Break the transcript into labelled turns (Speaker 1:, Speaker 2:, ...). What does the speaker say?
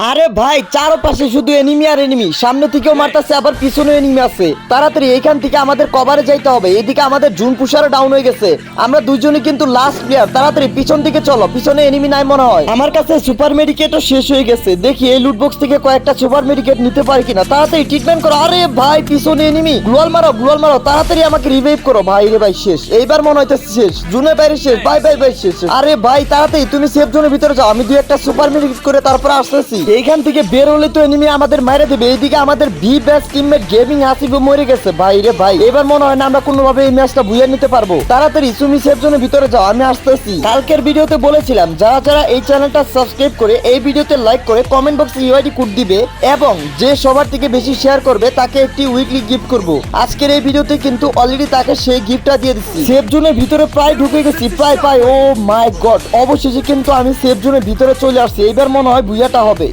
Speaker 1: আরে ভাই চারপাশে শুধু এনিমি আর এনিমি সামনে থেকেও মারতাছে আবার পিছনে এনিমি আছে। তাড়াতাড়ি এইখান থেকে আমাদের কভারে যাইতে হবে। এদিকে আমাদের জুন পুষারও ডাউন হয়ে গেছে। আমরা দুজনই কিন্তু লাস্ট প্লেয়ার তাড়াতাড়ি পিছন দিকে চলো। পিছনে এনিমি নাই মনে হয়। আমার কাছে সুপার মেডিকেটও শেষ হয়ে গেছে। দেখি এই লুট বক্স থেকে কয়েকটা সুপার মেডিকেট নিতে পারি কিনা। তাড়াতাড়ি ট্রিটমেন্ট করো। আরে ভাই পিছনে এনিমি গ্লোয়াল মারো গ্লোয়াল মারো। তাড়াতাড়ি আমাকে রিভাইভ করো। ভাই রে ভাই শেষ। এইবার মনে হইতেছে শেষ। জুনের বাইরে শেষ। ভাই ভাই ভাই শেষ আরে ভাই তাড়াতাড়ি তুমি সেফ জোনের ভিতরে যাও। আমি দুই একটা সুপার মেডিকেট করে তারপর আসতেছি। এইখান থেকে বের হলে তো এনিমি আমাদের মাইরে দেবে। এইদিকে আমাদের বি ব্যাস টিমমেট গেমিং আসিব মরে গেছে। ভাই রে ভাই, এবার মনে হয় না আমরা কোনোভাবে এই ম্যাচটা বুঝে নিতে পারব। তাড়াতাড়ি তুমি সেফ জোনের ভিতরে যাও, আমি আসতেছি। কালকের ভিডিওতে বলেছিলাম, যারা যারা এই চ্যানেলটা সাবস্ক্রাইব করে, এই ভিডিওতে লাইক করে কমেন্ট বক্সে ইউআইডি কোড দিবে এবং যে সবার থেকে বেশি শেয়ার করবে, তাকে একটি উইকলি গিফট করব। আজকের এই ভিডিওতে কিন্তু অলরেডি তাকে সেই গিফটটা দিয়ে দিচ্ছি। সেফ জোনের ভিতরে প্রায় ঢুকে গেছি, প্রায় প্রায় ও মাই গড অবশেষে কিন্তু আমি সেফ জোনের ভিতরে চলে আসছি। এবার মনে হয় বুঝাটা হবে।